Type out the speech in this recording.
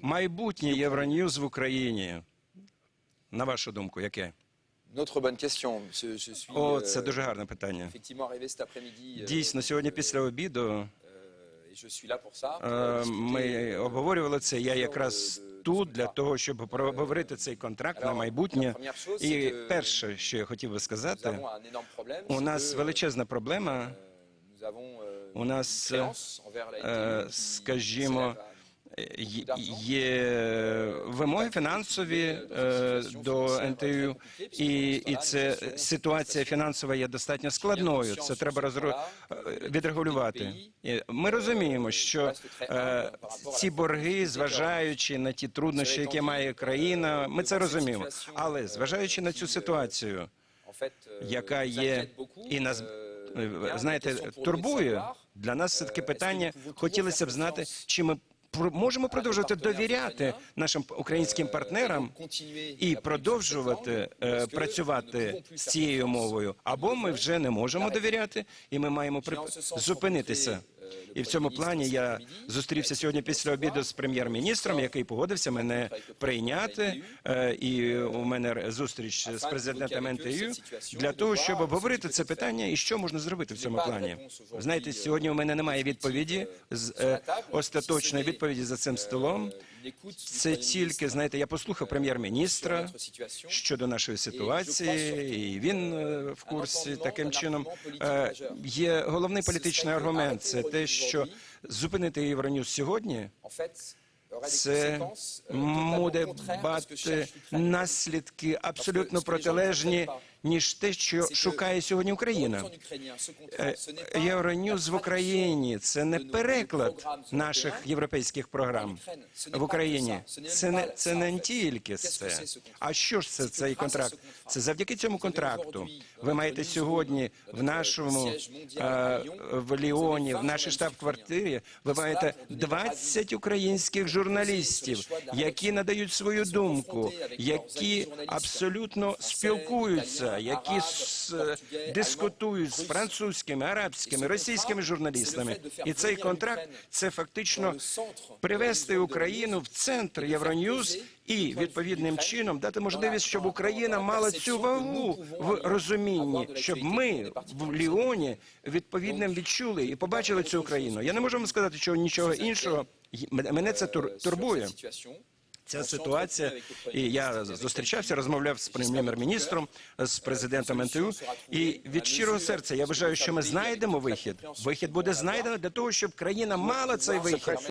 Майбутнє Євроньюз в Україні. На вашу думку, яке? О, euh, це дуже гарне питання. euh, Дійсно, сьогодні після обіду euh, pour е, ми обговорювали це. Я якраз тут для того, щоб проговорити цей контракт на майбутнє. І перше, що я хотів би сказати, у нас величезна проблема. У нас, скажімо, Є- Є вимоги фінансові е, до НТЮ, і, і це ситуація фінансова є достатньо складною. Це треба розру- е, відрегулювати. Ми розуміємо, що е, ці борги, зважаючи на ті труднощі, які має країна, ми це розуміємо. Але зважаючи на цю ситуацію, яка є і нас е, знаєте, турбує. Для нас все таки е, питання хотілося б знати, чи ми можемо продовжувати довіряти нашим українським партнерам і продовжувати е, працювати з цією мовою, або ми вже не можемо довіряти, і ми маємо при- зупинитися. І в цьому плані я зустрівся сьогодні після обіду з прем'єр-міністром, який погодився мене прийняти. е, І у мене зустріч з президентом НТЮ для того, щоб обговорити це питання і що можна зробити в цьому плані. Знаєте, сьогодні у мене немає відповіді з е, остаточної відповіді за цим столом. Це тільки знаєте, я послухав прем'єр-міністра щодо нашої ситуації, і він е, в курсі таким чином. Е, Є головний політичний аргумент. Це те, що зупинити Євроньюз сьогодні. Це буде мати наслідки абсолютно протилежні, ніж те, що шукає сьогодні Україна. Е, Євроньюз в Україні це не переклад наших європейських програм в Україні. Це не це не тільки це. А що ж це цей контракт? Це завдяки цьому контракту. Ви маєте сьогодні в нашому е, в Ліоні, в нашій штаб-квартирі, ви маєте 20 українських журналістів, які надають свою думку, які абсолютно спілкуються, які с- дискутують з французькими, арабськими, російськими журналістами. І цей контракт це фактично привести Україну в центр Євроньюз і відповідним чином дати можливість, щоб Україна мала цю вагу в розумінні, щоб ми в Ліоні відповідним відчули і побачили цю Україну. Я не можу вам сказати, що нічого іншого. Мене це тур- турбує. Ця ситуація, і я зустрічався, розмовляв з прем'єр-міністром, з президентом НТУ, і від щирого серця я вважаю, що ми знайдемо вихід. Вихід буде знайдено для того, щоб країна мала цей вихід.